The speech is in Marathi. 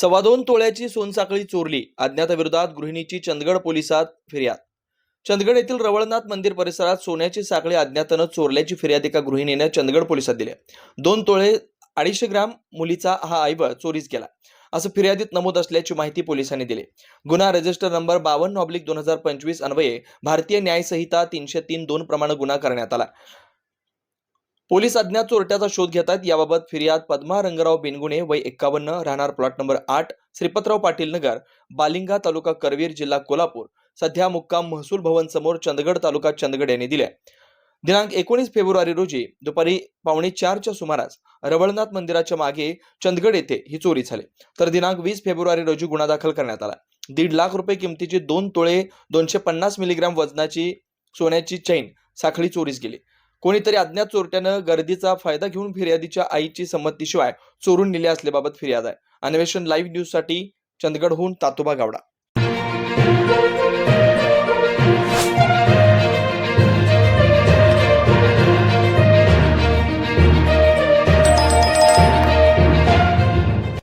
सव्वा दोन तोळ्याची सोनसाखळी चोरली. अज्ञाताविरोधात गृहिणीची चंदगड पोलिसात फिर्याद. चंदगड येथील रवळनाथ मंदिर परिसरात सोन्याची साखळी अज्ञातानं चोरल्याची फिर्याद एका गृहिणीने चंदगड पोलिसात दिली. दोन तोळे अडीचशे ग्राम मुलीचा हा ऐवळ चोरीस गेला. असं फिर्यादीत नमूद असल्याची माहिती पोलिसांनी दिली. गुन्हा रजिस्टर नंबर बावन्न ऑब्लिक दोन हजार पंचवीस अन्वये भारतीय न्यायसंहिता तीनशे तीन दोन प्रमाणे गुन्हा करण्यात आला. पोलीस अज्ञात चोरट्याचा शोध घेत आहेत याबाबत फिर्याद पद्मा रंगराव बेनगुणे वय एक्कावन्न राहणार प्लॉट नंबर आठ श्रीपतराव पाटील नगर बालिंगा तालुका करवीर जिल्हा कोल्हापूर. सध्या मुक्काम महसूल भवन समोर चंदगड तालुका चंदगड यांनी दिल्या. दिनांक एकोणीस फेब्रुवारी रोजी दुपारी पावणे चारच्या सुमारास रवळनाथ मंदिराच्या मागे चंदगड येथे ही चोरी झाली. तर दिनांक वीस फेब्रुवारी रोजी गुन्हा दाखल करण्यात आला. दीड लाख रुपये किमतीची दोन तोळे दोनशे पन्नास मिलीग्राम वजनाची सोन्याची चैन साखळी चोरीस गेली. कोणीतरी अज्ञात चोरट्यानं गर्दीचा फायदा घेऊन फिर्यादीच्या आईची संमतीशिवाय चोरून नेले असल्याबाबत फिर्याद आहे. अन्वेषण लाईव्ह न्यूजसाठी चंदगडहून तातोबा गावडा.